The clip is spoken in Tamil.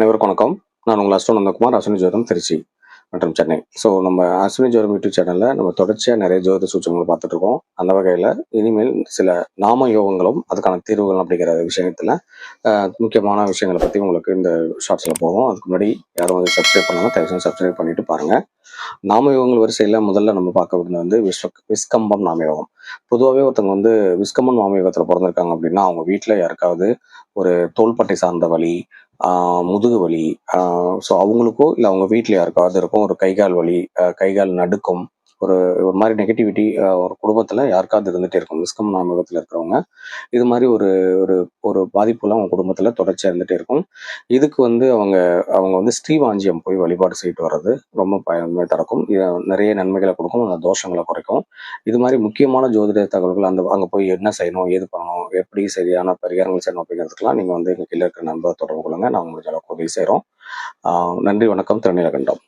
அனைவருக்கும் வணக்கம். நான் உங்கள் அஸ்டோ நந்தகுமார் அஸ்வினி ஜோதம் திருச்சி மற்றும் சென்னை. ஸோ நம்ம அஸ்வினி ஜோதம் யூடியூப் சேனலில் நம்ம தொடர்ச்சியாக நிறைய ஜோதிட சூச்சங்களை பார்த்துட்டு இருக்கோம். அந்த வகையில் இனிமேல் சில நாம யோகங்களும் அதுக்கான தீர்வுகள் அப்படிங்கிற விஷயத்தில் முக்கியமான விஷயங்களை பற்றி உங்களுக்கு இந்த ஷார்ட்ஸில் போவோம் அதுக்கு முன்னாடி யாரும் வந்து சப்ஸ்கிரைப் பண்ணாமல் தயவுசெய்து சப்ஸ்கிரைப் பண்ணிட்டு பாருங்கள் நாமயோகங்கள் வரிசையில் முதல்ல நம்ம பார்க்க வேண்டியது வந்து விஸ்வ விஸ்கம்பம் நாமயோகம் பொதுவாகவே ஒருத்தவங்க வந்து விஸ்கம்பம் நாமயோகத்தில் பிறந்திருக்காங்க அப்படின்னா அவங்க வீட்டில் யாருக்காவது ஒரு தோள்பட்டை சார்ந்த வழி முதுகு வலி ஸோ அவங்களுக்கோ இல்லை அவங்க வீட்டில் யாருக்காவது இருக்கும் ஒரு கைகால் வலி கைகால் நடுக்கும் ஒரு ஒரு மாதிரி நெகட்டிவிட்டி ஒரு குடும்பத்தில் யாருக்காவது இருந்துகிட்டே இருக்கும். விஸ்கம் நாமகத்தில் இருக்கிறவங்க. இது மாதிரி ஒரு ஒரு ஒரு பாதிப்புலாம் அவங்க குடும்பத்தில் தொடர்ச்சியாக இருந்துகிட்டே இருக்கும். இதுக்கு வந்து அவங்க அவங்க வந்து ஸ்ரீவாஞ்சியம் போய் வழிபாடு செய்துட்டு வர்றது ரொம்ப பயன்மை தரக்கும். நிறைய நன்மைகளை கொடுக்கும் அந்த தோஷங்களை குறைக்கும். இது மாதிரி முக்கியமான ஜோதிட தகவல்கள் அந்த அங்கே போய் என்ன செய்யணும் ஏது பண்ணணும் எப்படி சரியான பரிகாரங்கள் செய்யணும் அப்படிங்கிறதுக்கெல்லாம் நீங்கள் வந்து எங்கள் கீழே இருக்கிற நண்பர் தொடர்பு கொள்ளுங்கள் நாங்கள் முடிஞ்ச அளவுக்கு உதவி செய்கிறோம் நன்றி வணக்கம். திருநீலகண்டம்.